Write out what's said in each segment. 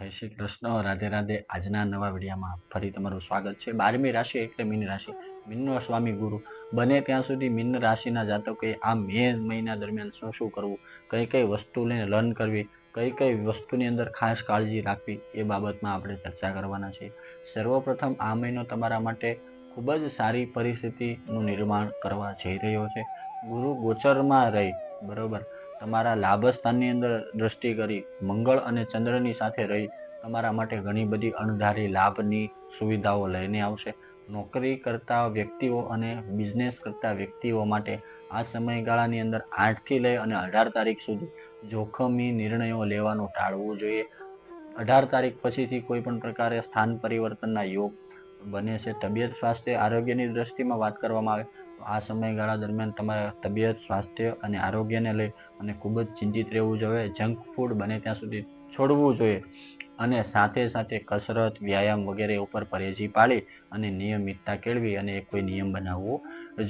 જય શ્રી કૃષ્ણ. રાધે રાધે આજના નવા વિડીયામાં ફરી તમારું સ્વાગત છે. બારમી રાશિ એટલે મીન રાશિ. મીનનો સ્વામી ગુરુ. બને ત્યાં સુધી મીન રાશિના જાતકોએ આ મે મહિના દરમિયાન શું શું કરવું? કઈ કઈ વસ્તુને લર્ન કરવી? કઈ કઈ વસ્તુની અંદર ખાસ કાળજી રાખવી? એ બાબતમાં આપણે ચર્ચા કરવાના છીએ સર્વપ્રથમ આ મહિનો તમારા માટે ખૂબ જ સારી પરિસ્થિતિનું નિર્માણ કરવા જઈ રહ્યો છે. ગુરુ ગોચરમાં રહી. બરોબર? તમારા લાભ સ્થાનની અંદર દ્રષ્ટિ કરી મંગળ અને ચંદ્રની સાથે રહી તમારા માટે ઘણી બધી અણધારી લાભની સુવિધાઓ લઈને આવશે. નોકરી કરતા વ્યક્તિઓ અને બિઝનેસ કરતા વ્યક્તિઓ માટે આ સમયગાળાની અંદર આઠથી લઈ અને અઢાર તારીખ સુધી જોખમી નિર્ણયો લેવાનું ટાળવું જોઈએ. અઢાર તારીખ પછીથી કોઈ પણ પ્રકારે સ્થાન પરિવર્તનના યોગ બને છે. તબિયત, સ્વાસ્થ્ય, આરોગ્યની દ્રષ્ટિમાં વાત કરવામાં આવે આ સમયગાળા દરમિયાન તમારા તબિયત, સ્વાસ્થ્ય અને આરોગ્યને લઈ અને ખૂબ જ ચિંતિત રહેવું જોઈએ. જંક ફૂડ બને ત્યાં સુધી છોડવું જોઈએ અને સાથે સાથે કસરત, વ્યાયામ વગેરે ઉપર પરેજી પાડી અને નિયમિતતા કેળવી અને એક કોઈ નિયમ બનાવવો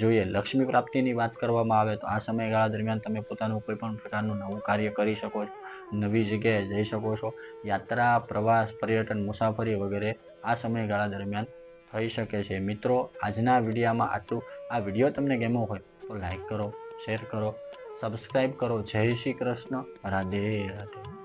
જોઈએ. લક્ષ્મી પ્રાપ્તિની વાત કરવામાં આવે તો આ સમયગાળા દરમિયાન તમે પોતાનું કોઈ પણ પ્રકારનું નવું કાર્ય કરી શકો છો, નવી જગ્યાએ જઈ શકો છો. યાત્રા, પ્રવાસ, પર્યટન, મુસાફરી વગેરે આ સમયગાળા દરમિયાન થઈ શકે છે. મિત્રો, આજના વિડીયામાં આટલું. આ વીડિયો તમને ગમ્યો હોય તો લાઈક કરો, શેર કરો સબસ્ક્રાઈબ કરો. જય શ્રી કૃષ્ણ. રાધે રાધે.